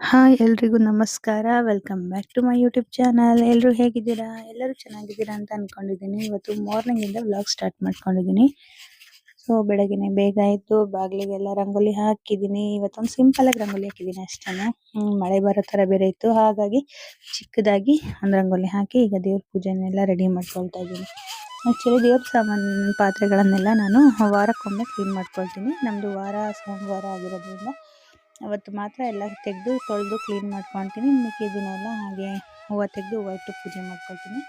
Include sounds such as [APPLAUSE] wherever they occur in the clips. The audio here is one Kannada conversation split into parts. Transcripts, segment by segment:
ಹಾಯ್ ಎಲ್ರಿಗೂ ನಮಸ್ಕಾರ. Welcome back to my YouTube channel ಎಲ್ಲರೂ ಹೇಗಿದ್ದೀರಾ? ಎಲ್ಲರೂ ಚೆನ್ನಾಗಿದ್ದೀರಾ ಅಂತ ಅಂದ್ಕೊಂಡಿದ್ದೀನಿ ಇವತ್ತು ಮಾರ್ನಿಂಗ್ ಇಂದ ವ್ಲಾಗ್ ಸ್ಟಾರ್ಟ್ ಮಾಡ್ಕೊಂಡಿದ್ದೀನಿ. ಸೊ ಬೆಳಗ್ಗೆ ಬೇಗ ಆಯಿತು ಬಾಗಿಲಿಗೆಲ್ಲ ರಂಗೋಲಿ ಹಾಕಿದ್ದೀನಿ. ಇವತ್ತೊಂದು ಸಿಂಪಲ್ ಆಗಿ ರಂಗೋಲಿ ಹಾಕಿದ್ದೀನಿ ಅಷ್ಟೇ ಮಳೆ ಬರೋ ತರ ಬೇರೆ ಇತ್ತು. ಹಾಗಾಗಿ ಚಿಕ್ಕದಾಗಿ ಒಂದು ರಂಗೋಲಿ ಹಾಕಿ ಈಗ ದೇವ್ರ ಪೂಜೆನೆಲ್ಲ ರೆಡಿ ಮಾಡ್ಕೊಳ್ತಾ ಇದ್ದೀನಿ. ಆ್ಯಕ್ಚುಲಿ ದೇವ್ರ ಸಾಮಾನು, ಪಾತ್ರೆಗಳನ್ನೆಲ್ಲ ನಾನು ವಾರಕ್ಕೊಮ್ಮೆ ಕ್ಲೀನ್ ಮಾಡ್ಕೊಳ್ತೀನಿ. ನಮ್ಮದು ವಾರ, ಸೋಮವಾರ ಆಗಿರೋದ್ರಿಂದ ಅವತ್ತು ಮಾತ್ರ ಎಲ್ಲ ತೆಗೆದು ತೊಳೆದು ಕ್ಲೀನ್ ದಿನ ಎಲ್ಲ ಹಾಗೆ ಹೂವು ತೆಗೆದು ಹೂವು ಇಟ್ಟು ಪೂಜೆ ಮಾಡ್ಕೊಳ್ತೀನಿ.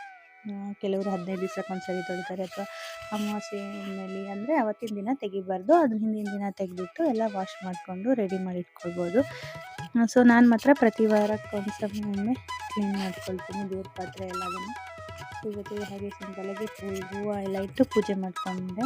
ಕೆಲವರು ಹದಿನೈದು ದಿವಸಕ್ಕೊಂದ್ಸರಿ ತೊಳಿತಾರೆ ಅಥವಾ ಅಮಾವಾಸ್ಯೆ ಮೇಲೆ ಅಂದರೆ ಅವತ್ತಿನ ದಿನ ತೆಗಿಬಾರ್ದು. ಅದ್ರ ಹಿಂದಿನ ದಿನ ತೆಗೆದಿಟ್ಟು ಎಲ್ಲ ವಾಶ್ ಮಾಡಿಕೊಂಡು ರೆಡಿ ಮಾಡಿ ಇಟ್ಕೊಳ್ಬೋದು. ಸೊ ನಾನು ಮಾತ್ರ ಪ್ರತಿ ವಾರಕ್ಕೊಂದ್ಸರಿ ಒಮ್ಮೆ ಕ್ಲೀನ್ ಮಾಡ್ಕೊಳ್ತೀನಿ ದೇವ್ರ ಪಾತ್ರೆ ಎಲ್ಲದನ್ನು. ಇವತ್ತಿಗೆ ಹಾಗೆ ಸಿಂಪಲಾಗಿ ಹೂವು ಎಲ್ಲ ಇಟ್ಟು ಪೂಜೆ ಮಾಡ್ಕೊಂಡೆ.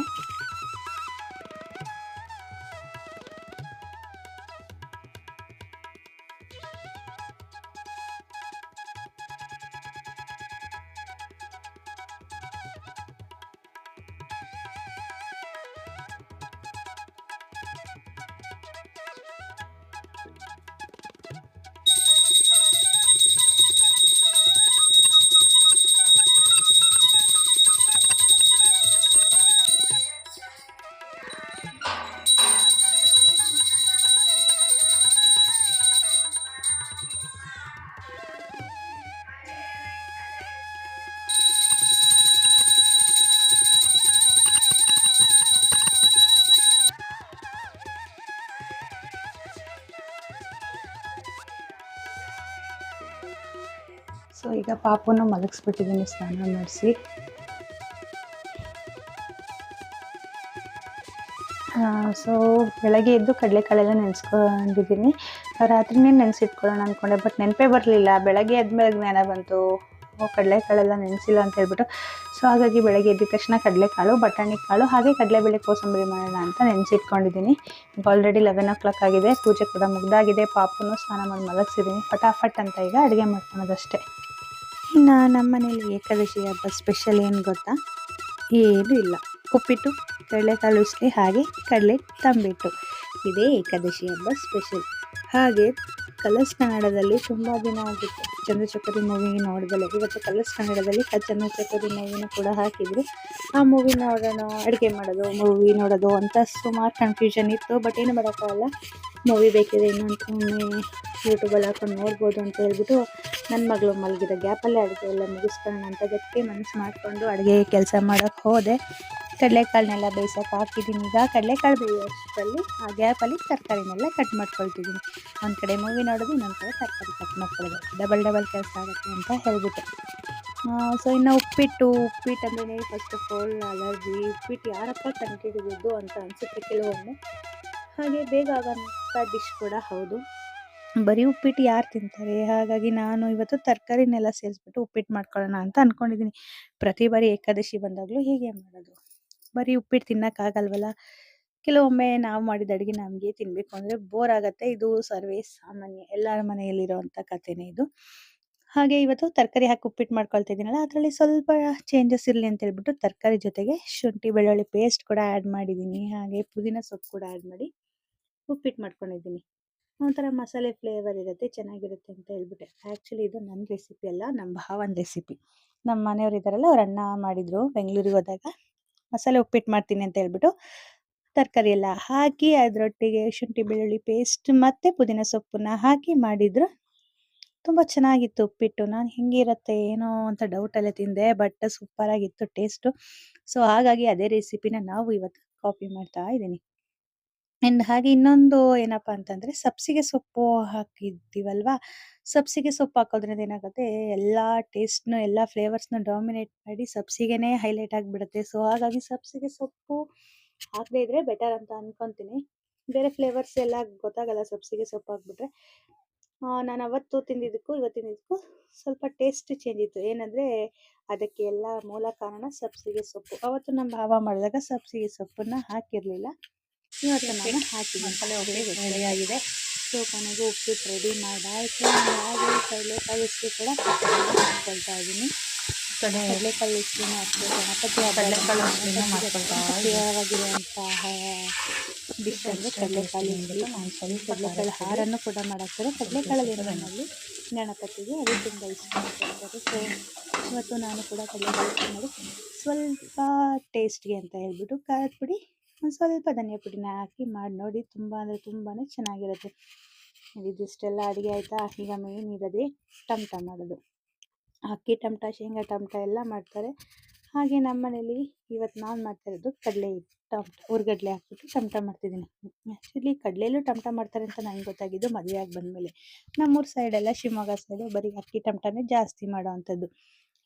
ಪಾಪುನ ಮಲಗಿಸ್ಬಿಟ್ಟಿದ್ದೀನಿ, ಸ್ನಾನ ಮಾಡಿಸಿ. ಸೊ ಬೆಳಗ್ಗೆ ಎದ್ದು ಕಡಲೆಕಾಳೆಲ್ಲ ನೆನೆಸ್ಕೊಂಡಿದ್ದೀನಿ. ರಾತ್ರಿನೇ ನೆನೆಸಿಟ್ಕೊಳ್ಳೋಣ ಅಂದ್ಕೊಂಡೆ ಬಟ್ ನೆನಪೇ ಬರಲಿಲ್ಲ. ಬೆಳಗ್ಗೆ ಎದ್ಮೇಲೆ ಜ್ಞಾನ ಬಂತು. ಓ, ಕಡಲೆಕಾಳೆಲ್ಲ ನೆನೆಸಿಲ್ಲ ಅಂತ ಹೇಳ್ಬಿಟ್ಟು. ಸೊ ಹಾಗಾಗಿ ಬೆಳಗ್ಗೆ ಎದ್ದ ತಕ್ಷಣ ಕಡಲೆಕಾಳು, ಬಟಾಣಿ ಕಾಳು, ಹಾಗೆ ಕಡಲೆಬೇಳೆ ಕೋಸಂಬರಿ ಮಾಡೋಣ ಅಂತ ನೆನೆಸಿಟ್ಕೊಂಡಿದ್ದೀನಿ. ಆಲ್ರೆಡಿ ಲೆವೆನ್ ಓ ಕ್ಲಾಕ್ ಆಗಿದೆ. ಪೂಜೆ ಕೂಡ ಮುಗ್ದಾಗಿದೆ. ಪಾಪುನು ಸ್ನಾನ ಮಾಡಿ ಮಲಗಿಸಿದ್ದೀನಿ. ಫಟಾಫಟ್ ಅಂತ ಈಗ ಅಡುಗೆ ಮಾಡ್ಕೊಳೋದಷ್ಟೇ. ಇನ್ನು ನಮ್ಮ ಮನೇಲಿ ಏಕಾದಶಿ ಹಬ್ಬ ಸ್ಪೆಷಲ್ ಏನು ಗೊತ್ತಾ? ಏನೂ ಇಲ್ಲ. ಉಪ್ಪಿಟ್ಟು ಕಡಲೆಕಾಳು ಉಸ್ಲಿ ಹಾಗೆ ಕಡಲೆ ತಂಬಿಟ್ಟು. ಇದೇ ಏಕಾದಶಿ ಹಬ್ಬ ಸ್ಪೆಷಲ್ ಹಾಗೆ ಕಲರ್ಸ್ ಕನ್ನಡದಲ್ಲಿ ತುಂಬ ದಿನ ಆಗಿತ್ತು. ಚಂದ್ರಚಕೋರಿ ಮೂವಿ ನೋಡಿದಲ್ಲ ಇವತ್ತು ಕಲರ್ಸ್ ಕನ್ನಡದಲ್ಲಿ ಚಂದ್ರಚಕೋರಿ ಮೂವಿನ ಕೂಡ ಹಾಕಿದ್ರು. ಆ ಮೂವಿ ನೋಡೋಣ, ಅಡುಗೆ ಮಾಡೋದು, ಮೂವಿ ನೋಡೋದು ಅಂತ ಸುಮಾರು ಕನ್ಫ್ಯೂಷನ್ ಇತ್ತು. ಬಟ್ ಏನು ಮಾಡೋಕ್ಕಾಗಲ್ಲ. ಮೂವಿ ಬೇಕಿದೆ ಇನ್ನೊಂದು ಯೂಟ್ಯೂಬಲ್ಲಿ ಹಾಕೊಂಡು ನೋಡ್ಬೋದು ಅಂತ ಹೇಳ್ಬಿಟ್ಟು ನನ್ನ ಮಗಳು ಮಲಗಿದ. ಗ್ಯಾಪಲ್ಲೇ ಅಡುಗೆ ಎಲ್ಲ ಮುಗಿಸ್ಕೊಳ್ಳೋಣ ಅಂತ ಗಟ್ಟಿ ಮನಸ್ಸು ಮಾಡಿಕೊಂಡು ಅಡುಗೆ ಕೆಲಸ ಮಾಡೋಕ್ಕೆ ಹೋದೆ. ಕಡಲೆಕಾಳನ್ನೆಲ್ಲ ಬೇಯಿಸೋಕೆ ಹಾಕಿದ್ದೀನಿ. ಈಗ ಕಡಲೆಕಾಳು ಬೇಯೋಷ್ಟರಲ್ಲಿ ಆ ಗ್ಯಾಪಲ್ಲಿ ತರಕಾರಿನೆಲ್ಲ ಕಟ್ ಮಾಡ್ಕೊಳ್ತಿದ್ದೀನಿ. ಒಂದು ಕಡೆ ಮೂವಿ ನೋಡೋದು, ಇನ್ನೊಂದು ಕಡೆ ತರಕಾರಿ ಕಟ್ ಮಾಡ್ಕೊಳ್ಳೋದು. ಡಬಲ್ ಡಬಲ್ ಕೆಲಸ ಆಗುತ್ತೆ ಅಂತ ಹೇಳ್ಬಿಟ್ಟು. ಸೊ ಇನ್ನು ಉಪ್ಪಿಟ್ಟು ಉಪ್ಪಿಟ್ಟು ಅಂದ್ರೆ ಫಸ್ಟ್ ಆಫ್ ಆಲ್ ಅಲರ್ಜಿ ಉಪ್ಪಿಟ್ಟು ಯಾರಪ್ಪ ಕಂಡುಹಿಡಿದಿದ್ದು ಅಂತ ಅನಿಸುತ್ತೆ ಕೆಲವೊಮ್ಮೆ. ಹಾಗೆ ಬೇಗ ಆಗೋಂಥ ಡಿಶ್ ಕೂಡ ಹೌದು. ಬರೀ ಉಪ್ಪಿಟ್ಟು ಯಾರು ತಿಂತಾರೆ? ಹಾಗಾಗಿ ನಾನು ಇವತ್ತು ತರಕಾರಿನೆಲ್ಲ ಸೇರಿಸ್ಬಿಟ್ಟು ಉಪ್ಪಿಟ್ಟು ಮಾಡ್ಕೊಳ್ಳೋಣ ಅಂತ ಅಂದ್ಕೊಂಡಿದ್ದೀನಿ ಪ್ರತಿ ಬಾರಿ ಏಕಾದಶಿ ಬಂದಾಗಲೂ ಹೀಗೆ ಮಾಡೋದು. ಬರೀ ಉಪ್ಪಿಟ್ಟು ತಿನ್ನೋಕ್ಕಾಗಲ್ವಲ್ಲ ಕೆಲವೊಮ್ಮೆ ನಾವು ಮಾಡಿದ ಅಡುಗೆ ನಮಗೆ ತಿನ್ನಬೇಕು ಅಂದರೆ ಬೋರ್ ಆಗುತ್ತೆ. ಇದು ಸರ್ವೇ ಸಾಮಾನ್ಯ ಎಲ್ಲರ ಮನೆಯಲ್ಲಿರೋವಂಥ ಕಥೆನೇ ಇದು. ಹಾಗೆ ಇವತ್ತು ತರಕಾರಿ ಹಾಕಿ ಉಪ್ಪಿಟ್ಟು ಮಾಡ್ಕೊಳ್ತಾ ಇದ್ದೀನಲ್ಲ, ಅದರಲ್ಲಿ ಸ್ವಲ್ಪ ಚೇಂಜಸ್ ಇರಲಿ ಅಂತ ಹೇಳ್ಬಿಟ್ಟು ತರಕಾರಿ ಜೊತೆಗೆ ಶುಂಠಿ, ಬೆಳ್ಳುಳ್ಳಿ ಪೇಸ್ಟ್ ಕೂಡ ಆ್ಯಡ್ ಮಾಡಿದ್ದೀನಿ. ಹಾಗೆ ಪುದೀನ ಸೊಪ್ಪು ಕೂಡ ಆ್ಯಡ್ ಮಾಡಿ ಉಪ್ಪಿಟ್ಟು ಮಾಡ್ಕೊಂಡಿದ್ದೀನಿ. ಒಂಥರ ಮಸಾಲೆ ಫ್ಲೇವರ್ ಇರುತ್ತೆ, ಚೆನ್ನಾಗಿರುತ್ತೆ ಅಂತ ಹೇಳ್ಬಿಟ್ಟೆ. ಆ್ಯಕ್ಚುಲಿ ಇದು ನನ್ನ ರೆಸಿಪಿ ಅಲ್ಲ ನಮ್ಮ ಭಾವನ ರೆಸಿಪಿ ನಮ್ಮ ಮನೆಯವರು ಇದ್ದಾರಲ್ಲ, ಅವ್ರ ಅಣ್ಣ ಮಾಡಿದರು. ಬೆಂಗಳೂರಿಗೆ ಹೋದಾಗ. ಮಸಾಲೆ ಉಪ್ಪಿಟ್ಟು ಮಾಡ್ತೀನಿ ಅಂತ ಹೇಳ್ಬಿಟ್ಟು ತರಕಾರಿ ಎಲ್ಲ ಹಾಕಿ ಅದರೊಟ್ಟಿಗೆ ಶುಂಠಿ, ಬೆಳ್ಳುಳ್ಳಿ ಪೇಸ್ಟ್ ಮತ್ತು ಪುದೀನ ಸೊಪ್ಪನ್ನ ಹಾಕಿ ಮಾಡಿದ್ರು. ತುಂಬ ಚೆನ್ನಾಗಿತ್ತು ಉಪ್ಪಿಟ್ಟು. ನಾನು ಹೆಂಗಿರುತ್ತೆ ಏನೋ ಅಂತ ಡೌಟಲ್ಲೇ ತಿಂದೆ ಬಟ್ ಸೂಪರಾಗಿತ್ತು ಟೇಸ್ಟು ಸೊ ಹಾಗಾಗಿ ಅದೇ ರೆಸಿಪಿನ ನಾವು ಇವತ್ತು ಕಾಪಿ ಮಾಡ್ತಾ ಇದ್ದೀನಿ. ಆ್ಯಂಡ್ ಹಾಗೆ ಇನ್ನೊಂದು ಏನಪ್ಪ ಅಂತಂದರೆ ಸಬ್ಸಿಗೆ ಸೊಪ್ಪು ಹಾಕಿದ್ದೀವಲ್ವಾ? ಸಬ್ಸಿಗೆ ಸೊಪ್ಪು ಹಾಕೋದ್ರಿಂದ ಏನಾಗುತ್ತೆ? ಎಲ್ಲ ಟೇಸ್ಟ್ನು ಎಲ್ಲ ಫ್ಲೇವರ್ಸ್ನ ಡಾಮಿನೇಟ್ ಮಾಡಿ ಸಬ್ಸಿಗೆನೇ ಹೈಲೈಟ್ ಆಗಿಬಿಡುತ್ತೆ. ಸೊ ಹಾಗಾಗಿ ಸಬ್ಸಿಗೆ ಸೊಪ್ಪು ಹಾಕದೇ ಇದ್ರೆ ಬೆಟರ್ ಅಂತ ಅನ್ಕೊಂತೀನಿ. ಬೇರೆ ಫ್ಲೇವರ್ಸ್ ಎಲ್ಲ ಗೊತ್ತಾಗಲ್ಲ ಸಬ್ಸಿಗೆ ಸೊಪ್ಪು ಹಾಕ್ಬಿಟ್ರೆ. ನಾನು ಅವತ್ತು ತಿಂದಿದ್ದಕ್ಕೂ ಇವತ್ತು ತಿಂದಿದ್ದಕ್ಕೂ ಸ್ವಲ್ಪ ಟೇಸ್ಟ್ ಚೇಂಜ್ ಇತ್ತು. ಏನಂದರೆ ಅದಕ್ಕೆ ಎಲ್ಲ ಮೂಲ ಕಾರಣ ಸಬ್ಸಿಗೆ ಸೊಪ್ಪು. ಅವತ್ತು ನಮ್ಮ ಭಾವ ಮಾಡಿದಾಗ ಸಬ್ಸಿಗೆ ಸೊಪ್ಪನ್ನ ಹಾಕಿರಲಿಲ್ಲ. ಇವತ್ತು ನಾನು ಹಾಕಿದ್ದೀನಿ. ಮಸಾಲೆ ರೆಡಿಯಾಗಿದೆ ಸೊ ಕೊನೆಗೆ ಉಪ್ಪಿಟ್ಟು ರೆಡಿ ಮಾಡಾಯಿತು. ಹಾಗೆ ಕಡಲೆಕಾಯಿ ಉಸ್ಲಿ ಕೂಡ ಮಾಡ್ಕೊಳ್ತಾ ಇದ್ದೀನಿ. ಕಡಲೆಕಾಯಿ ಅಷ್ಟೇ ಗಣಪತಿ ಕಡಲೆಕಾಯಿ ಉಸ್ಲಿನ ಮಾಡ್ಕೊಳ್ತಾ. ಪ್ರಿಯವಾಗಿರುವಂತಹ ಡಿಶ್ ಅಂದರೆ ಕಡಲೆಕಾಯಿ ನಾನು ಸ್ವಲ್ಪ ಕಡಲೆಕಾಳು ಹಾರನ್ನು ಕೂಡ ಮಾಡಾಕ್ತಾರೆ. ಕಡಲೆಕಾಳಲ್ಲಿ ಕಾಳು ನನ್ನಲ್ಲಿ ಗಣಪತಿಗೆ ಅದು ತುಂಬ ಇಷ್ಟ ಸೊ ಇವತ್ತು ನಾನು ಕೂಡ ಕಡಲೆಕಾಯಿ ಮಾಡಿ ಸ್ವಲ್ಪ ಟೇಸ್ಟ್ಗೆ ಅಂತ ಹೇಳ್ಬಿಟ್ಟು ಖಾರದ ಪುಡಿ ಸ್ವಲ್ಪ ಧನಿಯಾ ಪುಡಿನ ಹಾಕಿ ಮಾಡಿ ನೋಡಿ ತುಂಬ ಅಂದರೆ ತುಂಬಾ ಚೆನ್ನಾಗಿರುತ್ತೆ. ಇದಿಷ್ಟೆಲ್ಲ ಅಡುಗೆ ಆಯಿತಾ? ಈಗ ಮೇನ್ ಇರೋದೇ ಟಮಟ ಮಾಡೋದು. ಅಕ್ಕಿ, ಟಮಟ, ಶೇಂಗಾ, ಟಮಟ ಎಲ್ಲ ಮಾಡ್ತಾರೆ. ಹಾಗೆ ನಮ್ಮ ಮನೇಲಿ ಇವತ್ತು ನಾನು ಮಾಡ್ತಾ ಇರೋದು ಕಡಲೆ ಟಮಟ ಹುರ್ಗಡ್ಲೆ ಹಾಕ್ಬಿಟ್ಟು ಟಮಟ ಮಾಡ್ತಿದ್ದೀನಿ. ಆ್ಯಕ್ಚುಲಿ ಕಡಲೆಲ್ಲೂ ಟಮಟ ಮಾಡ್ತಾರೆ ಅಂತ ನಂಗೆ ಗೊತ್ತಾಗಿದ್ದು ಮದುವೆ ಆಗಿ ಬಂದಮೇಲೆ. ನಮ್ಮೂರ ಸೈಡೆಲ್ಲ ಶಿವಮೊಗ್ಗ ಸೈಡು ಬರೀ ಅಕ್ಕಿ, ಟಮಟನೇ ಜಾಸ್ತಿ ಮಾಡೋ ಅಂಥದ್ದು.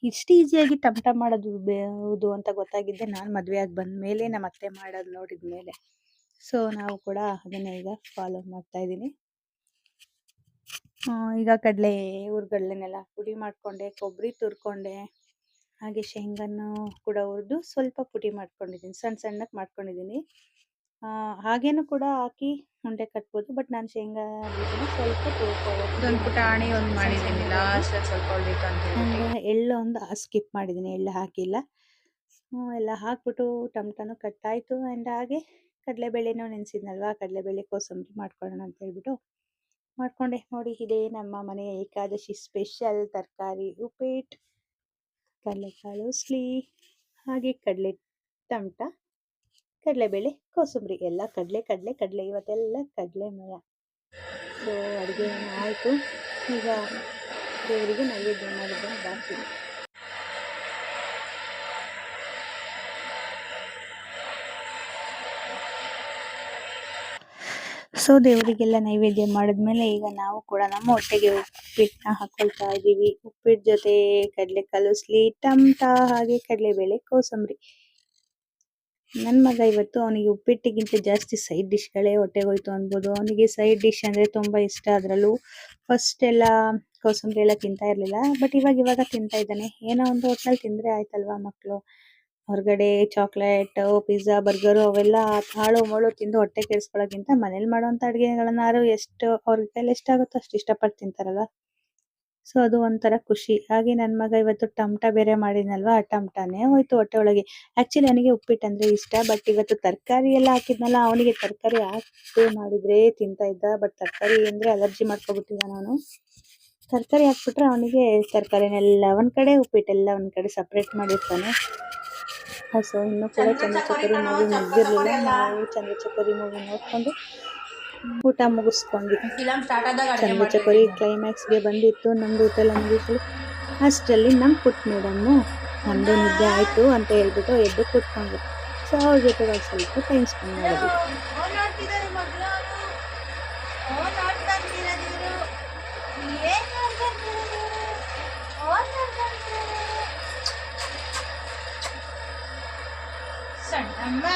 ಇಷ್ಟು ಈಸಿಯಾಗಿ ಟಮಟ ಮಾಡೋದು ಹೌದು ಅಂತ ಗೊತ್ತಾಗಿದ್ದೆ. ನಾನು ಮದುವೆ ಆಗಿ ಬಂದ ಮೇಲೆ ನಮ್ಮ ಅತ್ತೆ ಮಾಡೋದು ನೋಡಿದ ಮೇಲೆ. ಸೊ ನಾವು ಕೂಡ ಅದನ್ನೇ ಈಗ ಫಾಲೋ ಮಾಡ್ತಾ ಇದ್ದೀನಿ. ಈಗ ಕಡಲೆ ಹುರ್ಗಡ್ಲೆನೆಲ್ಲ ಪುಡಿ ಮಾಡ್ಕೊಂಡೆ ಕೊಬ್ಬರಿ ತುರ್ಕೊಂಡೆ, ಹಾಗೆ ಶೇಂಗಾನು ಕೂಡ ಹುರಿದು ಸ್ವಲ್ಪ ಪುಡಿ ಮಾಡ್ಕೊಂಡಿದ್ದೀನಿ. ಸಣ್ಣ ಸಣ್ಣಕ್ಕೆ ಮಾಡ್ಕೊಂಡಿದ್ದೀನಿ. ಹಾಗೇನು ಕೂಡ ಹಾಕಿ ಉಂಡೆ ಕಟ್ಬೋದು. ಬಟ್ ನಾನು ಶೇಂಗಾ ಬೀಜನ ಸ್ವಲ್ಪ ಇದೊಂದು ಪುಟಾಣಿ ಒಂದು ಮಾಡಿದ್ದೀನಿ ಲಾಸ್ಟ್ ಸ್ವಲ್ಪ ಎಳ್ಳು ಒಂದು ಸ್ಕಿಪ್ ಮಾಡಿದ್ದೀನಿ ಎಳ್ಳು ಹಾಕಿಲ್ಲ. ಎಲ್ಲ ಹಾಕ್ಬಿಟ್ಟು ಟಮಟನು ಆಯ್ತು. ಆ್ಯಂಡ್ ಹಾಗೆ ಕಡಲೆಬೇಳೆನೂ ನೆನೆಸಿದ್ನಲ್ವಾ? ಕಡಲೆಬೇಳೆ ಕೋಸಂಬರಿ ಮಾಡ್ಕೊಳ್ಳೋಣ ಅಂತ ಹೇಳ್ಬಿಟ್ಟು ಮಾಡ್ಕೊಂಡೆ. ನೋಡಿ ಇದೇ ನಮ್ಮ ಮನೆಯ ಏಕಾದಶಿ ಸ್ಪೆಷಲ್ ತರಕಾರಿ ಉಪ್ಪಿಟ್ಟು ಕಡಲೆಕಾಳು ಉಸ್ಲಿ ಹಾಗೆ ಕಡಲೆ ಟಮಟ. ಕಡಲೆಬೇಳೆ ಕೋಸಂಬರಿ, ಎಲ್ಲ ಕಡಲೆ ಕಡಲೆ ಕಡಲೆ, ಇವತ್ತೆಲ್ಲ ಕಡಲೆ ಕಡಲೆಮಯ ಸೊ ಅಡುಗೆ ಆಯಿತು? ಈಗ ದೇವರಿಗೆ ನೈವೇದ್ಯ ಮಾಡಿದ್ದನ್ನು ಬಾಕಿ ಸೊ ದೇವರಿಗೆಲ್ಲ ನೈವೇದ್ಯ ಮಾಡಿದ್ಮೇಲೆ ಈಗ ನಾವು ಕೂಡ ನಮ್ಮ ಹೊಟ್ಟೆಗೆ ಉಪ್ಪಿಟ್ಟನ್ನ ಹಾಕೊಳ್ತಾ ಇದ್ದೀವಿ. ಉಪ್ಪಿಟ್ಟು ಜೊತೆ ಕಡಲೆ ಕಲಸ್ಲಿ ಟಮ್ಟ ಹಾಗೆ ಕಡಲೆಬೇಳೆ ಕೋಸಂಬರಿ. ನನ್ನ ಮಗ ಇವತ್ತು ಅವನಿಗೆ ಉಪ್ಪಿಟ್ಟಿಗಿಂತ ಜಾಸ್ತಿ ಸೈಡ್ ಡಿಶ್ಗಳೇ ಹೊಟ್ಟೆಗೆ ಹೋಯ್ತು ಅನ್ಬೋದು. ಅವನಿಗೆ ಸೈಡ್ ಡಿಶ್ ಅಂದ್ರೆ ತುಂಬಾ ಇಷ್ಟ. ಅದರಲ್ಲೂ ಫಸ್ಟ್ ಎಲ್ಲ ಕೋಸಂಬರಿ ಎಲ್ಲ ತಿಂತಾ ಇರಲಿಲ್ಲ. ಬಟ್ ಇವಾಗ ಇವಾಗ ತಿಂತಾ ಇದ್ದಾನೆ. ಏನೋ ಒಂದು ಹೊಟ್ನಲ್ಲಿ ತಿಂದ್ರೆ ಆಯ್ತಲ್ವಾ ಮಕ್ಕಳು ಹೊರಗಡೆ ಚಾಕ್ಲೇಟ್ ಪಿಜ್ಜಾ ಬರ್ಗರು ಅವೆಲ್ಲ ಹಾಳು ಮೋಳು ತಿಂದು ಹೊಟ್ಟೆ ಕೆಡಿಸ್ಕೊಳ್ಳೋಕ್ಕಿಂತ ಮನೇಲಿ ಮಾಡೋವಂಥ ಅಡುಗೆಗಳನ್ನಾರು ಎಷ್ಟು ಅವ್ರ ಕೈಲಿ ಎಷ್ಟಾಗುತ್ತೋ ಅಷ್ಟು ಇಷ್ಟಪಟ್ಟು ತಿಂತಾರಲ್ಲ ಸೊ ಅದು ಒಂಥರ ಖುಷಿ. ಹಾಗೆ ನನ್ನ ಮಗ ಇವತ್ತು ಟಮಟ ಬೇರೆ ಮಾಡಿದ್ನಲ್ವಾ ಆ ಟಮಟನೇ ಹೋಯ್ತು ಹೊಟ್ಟೆ ಒಳಗೆ ಆಕ್ಚುಲಿ ನನಗೆ ಉಪ್ಪಿಟ್ಟು ಅಂದ್ರೆ ಇಷ್ಟ ಬಟ್ ಇವತ್ತು ತರಕಾರಿ ಎಲ್ಲ ಹಾಕಿದ್ನಲ್ಲ ಅವನಿಗೆ ತರಕಾರಿ ಹಾಕಿ ಮಾಡಿದ್ರೆ ತಿಂತಾ ಇದ್ದ ಬಟ್ ತರಕಾರಿ ಅಂದ್ರೆ ಅಲರ್ಜಿ ಮಾಡ್ಕೊಬಿಟ್ಟಿದ್ದ ನಾನು ತರಕಾರಿ ಹಾಕ್ಬಿಟ್ರೆ ಅವನಿಗೆ ತರಕಾರಿನೆಲ್ಲ ಒಂದ್ ಕಡೆ ಉಪ್ಪಿಟ್ಟೆಲ್ಲ ಒಂದ್ ಕಡೆ ಸಪ್ರೇಟ್ ಮಾಡಿರ್ತಾನೆ. ಸೊ ಇನ್ನೂ ಕೂಡ ಚಂದ್ರಚಕೋರಿ ಮೂವಿ ಮುಗ್ದಿರ್ಲಿಲ್ಲ. ನಾವು ಚಂದ್ರಚಕೋರಿ ಮೂವಿ ನೋಡ್ಕೊಂಡು ಊಟ ಮುಗಿಸ್ಕೊಂಡ್ವಿ. ಫಿಲಮ್ ಚಕೋರಿ ಕ್ಲೈಮ್ಯಾಕ್ಸ್ಗೆ ಬಂದಿತ್ತು. ನಮ್ದು ಊಟ ಎಲ್ಲ ಮುಗಿಸಲು ಅಷ್ಟರಲ್ಲಿ ನಮ್ಮ ಪುಟ್ ಮೇಡಮ್ಮು ನಮ್ಮದು ನಿದ್ದೆ ಆಯಿತು ಅಂತ ಹೇಳ್ಬಿಟ್ಟು ಎದ್ದು ಕೂತ್ಕೊಂಡ್ರು ಸೊ ಅವ್ರ ಜೊತೆ ಒಂದು ಸ್ವಲ್ಪ ಟೈಮ್ ಸ್ಪೆಂಡ್ ಮಾಡಿದ್ವಿ. ಸಣ್ಣಮ್ಮ.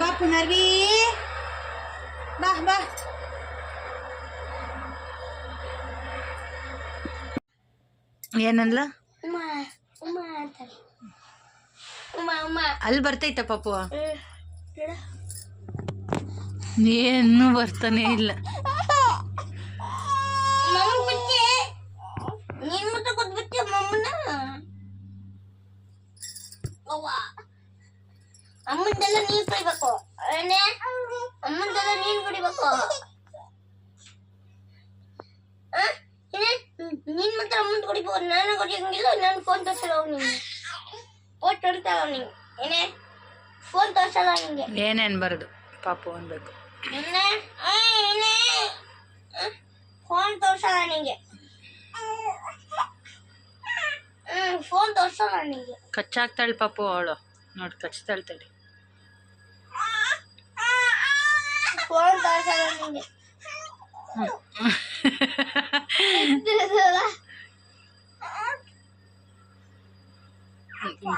ಬಾ ಪುನರ್ವಿ ಬಾ ಬಾ ಏನಲ್ಲ ಉಮಾ ಉಮಾ ಅಂತಾರೆ ಉಮಾ ಉಮಾ ಅಲ್ಲಿ ಬರ್ತೈತ ಪಾಪು ನೋಡ ಏನು ಬರ್ತಾನೆ ಇಲ್ಲ. ಮಮ್ಮನ್ ಬಿಟ್ಟೆ ನೀನ್ ಮುಟ್ಟ ಕೊಟ್ಬಿಟ್ಟೆ ಮಮ್ಮನ ಅವ್ವ ಅಮ್ಮಂದೆಲ್ಲ ನೀನ್ ಕುಡಿಬೇಕು. ಏನೇ? ಅಮ್ಮಂದೆಲ್ಲ ನೀನ್ ಕುಡಿಬೇಕು. ಆ? ಏನೇ? ನೀನ್ ಮಾತ್ರ ಅಮ್ಮಂದ್ ಕುಡಿಬೇಕು ನಾನು ಕುಡಿಯಂಗಿಲ್ಲ ನಾನು ಫೋನ್ ತೋರ್ಸಲ್ಲ ಅವ್ನಿಗೆ. ಫೋನ್ ತೋರಿಸ್ತಾವ ಅವ್ನಿಗೆ. ಏನೇ? ಫೋನ್ ತೋರ್ಸಲ್ಲ ನಿಂಗೆ ಏನೇನ್ ಬರದು? ಪಾಪು ಅನ್ಬೇಕು. ಎಣ್ಣೆ ಆ, ಎಣ್ಣೆ ಫೋನ್ ತೋರ್ಸಲ್ಲ ನಿಂಗೆ ಹ್ಮ್ ಫೋನ್ ತೋರ್ಸಲ್ಲ ನಿಂಗೆ ಕಚ್ಚಾಕ್ತಾಳೆ ಪಾಪು ಅವಳು ನೋಡಿ ಕಚ್ತಾಳ್ ತಡಿ ಫೋನ್ ತೋರ್ಸಲ್ಲ ನಿಂಗೆ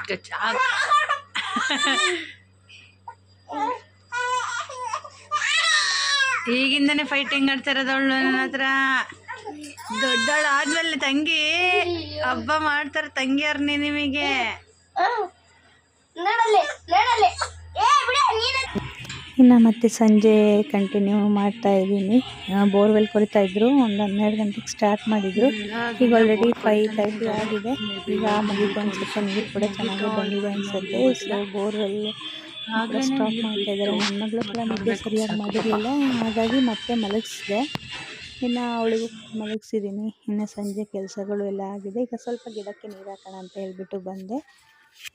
ಕಚ್ಚಾಕ್ ಈಗಿಂದನೇ ಫೈಟಿಂಗ್ ಆಡ್ತಾ ನನ್ನ ಹತ್ರ. ದೊಡ್ಡವಳು ಆದ್ಮೇಲೆ ತಂಗಿ, ಹಬ್ಬ ಮಾಡ್ತಾರೆ ತಂಗಿಯರ್ನಿ ನಿಮಗೆ. ಇನ್ನ ಮತ್ತೆ ಸಂಜೆ ಕಂಟಿನ್ಯೂ ಮಾಡ್ತಾ ಇದ್ದೀನಿ. ಬೋರ್ವೆಲ್ ಕೊರಿತಾ ಇದ್ರು. ಒಂದು ಹನ್ನೆರಡು ಗಂಟೆಗೆ ಸ್ಟಾರ್ಟ್ ಮಾಡಿದ್ರು. ಈಗ ಆಲ್ರೆಡಿ ಫೈವ್ ತರ್ಟಿ ಆಗಿದೆ. ಈಗ ಮುಗಿದು ಒಂದು ಸ್ವಲ್ಪ ನೀರು ಕೂಡ ಚೆನ್ನಾಗಿ ಬಂದಿದೆ ಅನ್ಸುತ್ತೆ. ಬೋರ್ವೆಲ್ ಸ್ಟಾಪ್ ಮಾಡ್ತಾ ಇದ್ದಾರೆ. ನನ್ನ ಮಗಳು ಕೂಡ ನಿದ್ದೆ ಸರಿಯಾಗಿ ಮಾಡಿರಲಿಲ್ಲ. ಹಾಗಾಗಿ ಮತ್ತೆ ಮಲಗಿಸಿದೆ. ಇನ್ನು ಅವಳಿಗೂ ಮಲಗಿಸಿದ್ದೀನಿ. ಇನ್ನು ಸಂಜೆ ಕೆಲಸಗಳು ಎಲ್ಲ ಆಗಿದೆ. ಈಗ ಸ್ವಲ್ಪ ಗಿಡಕ್ಕೆ ನೀರು ಹಾಕೋಣ ಅಂತ ಹೇಳ್ಬಿಟ್ಟು ಬಂದೆ.